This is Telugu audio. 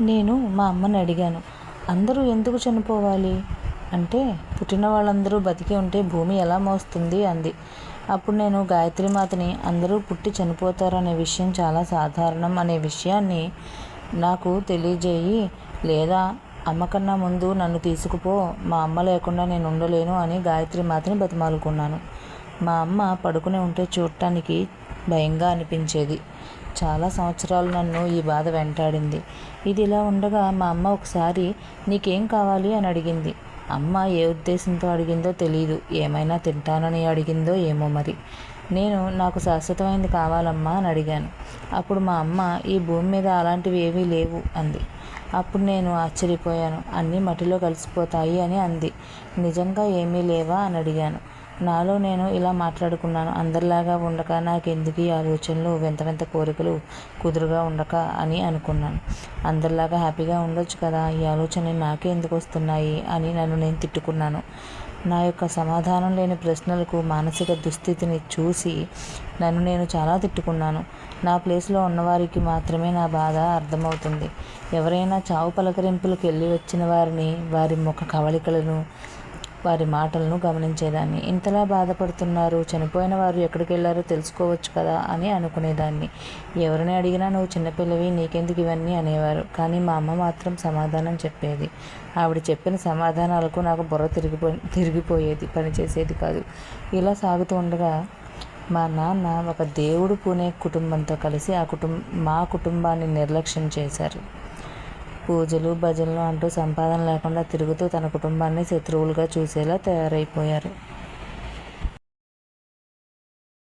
నేను మా అమ్మని అడిగాను అందరూ ఎందుకు చనిపోవాలి? అంటే పుట్టిన వాళ్ళందరూ బతికి ఉంటే భూమి ఎలా మోస్తుంది అంది. అప్పుడు నేను గాయత్రి మాతని అందరూ పుట్టి చనిపోతారు అనే విషయం చాలా సాధారణం అనే విషయాన్ని నాకు తెలియజేయి లేదా అమ్మ కన్నా ముందు నన్ను తీసుకుపో మా అమ్మ లేకుండా నేను ఉండలేను అని గాయత్రి మాతని బతిమాలుకున్నాను. మా అమ్మ పడుకుని ఉంటే చూడటానికి భయంగా అనిపించేది. చాలా సంవత్సరాలు నన్ను ఈ బాధ వెంటాడింది. ఇది ఇలా ఉండగా మా అమ్మ ఒకసారి నీకేం కావాలి? అని అడిగింది. అమ్మ ఏ ఉద్దేశంతో అడిగిందో తెలియదు ఏమైనా తింటానని అడిగిందో ఏమో మరి. నేను నాకు శాశ్వతమైనది కావాలమ్మా అని అడిగాను. అప్పుడు మా అమ్మ ఈ భూమి మీద అలాంటివి ఏవీ లేవు అంది. అప్పుడు నేను ఆశ్చర్యపోయాను. అన్నీ మట్టిలో కలిసిపోతాయి అని అంది. నిజంగా ఏమీ లేవా? అని అడిగాను. నాలో నేను ఇలా మాట్లాడుకున్నాను. అందరిలాగా ఉండక నాకెందుకు ఈ ఆలోచనలు? వింత వింత కోరికలు కుదురుగా ఉండక అని అనుకున్నాను. అందరిలాగా హ్యాపీగా ఉండొచ్చు కదా ఈ ఆలోచనలు నాకే ఎందుకు వస్తున్నాయి అని నన్ను నేను తిట్టుకున్నాను. నా యొక్క సమాధానం లేని ప్రశ్నలకు మానసిక దుస్థితిని చూసి నన్ను నేను చాలా తిట్టుకున్నాను. నా ప్లేస్లో ఉన్నవారికి మాత్రమే నా బాధ అర్థమవుతుంది. ఎవరైనా చావు పలకరింపులకు వెళ్ళి వచ్చిన వారిని వారి ముఖ కవళికలను వారి మాటలను గమనించేదాన్ని. ఇంతలా బాధపడుతున్నారు చనిపోయిన వారు ఎక్కడికి వెళ్ళారో తెలుసుకోవచ్చు కదా అని అనుకునేదాన్ని. ఎవరిని అడిగినా నువ్వు చిన్నపిల్లవి నీకెందుకు ఇవన్నీ అనేవారు. కానీ మా అమ్మ మాత్రం సమాధానం చెప్పేది. ఆవిడ చెప్పిన సమాధానాలకు నాకు బుర్ర తిరిగిపో తిరిగిపోయేది. పనిచేసేది కాదు. ఇలా సాగుతూ ఉండగా మా నాన్న ఒక దేవుడు పూనే కుటుంబంతో కలిసి ఆ కుటుంబ మా కుటుంబాన్ని నిర్లక్ష్యం చేశారు. పూజలు భజనలు అంటూ సంపాదన లేకుండా తిరుగుతూ తన కుటుంబాన్ని శత్రువులుగా చూసేలా తయారైపోయారు.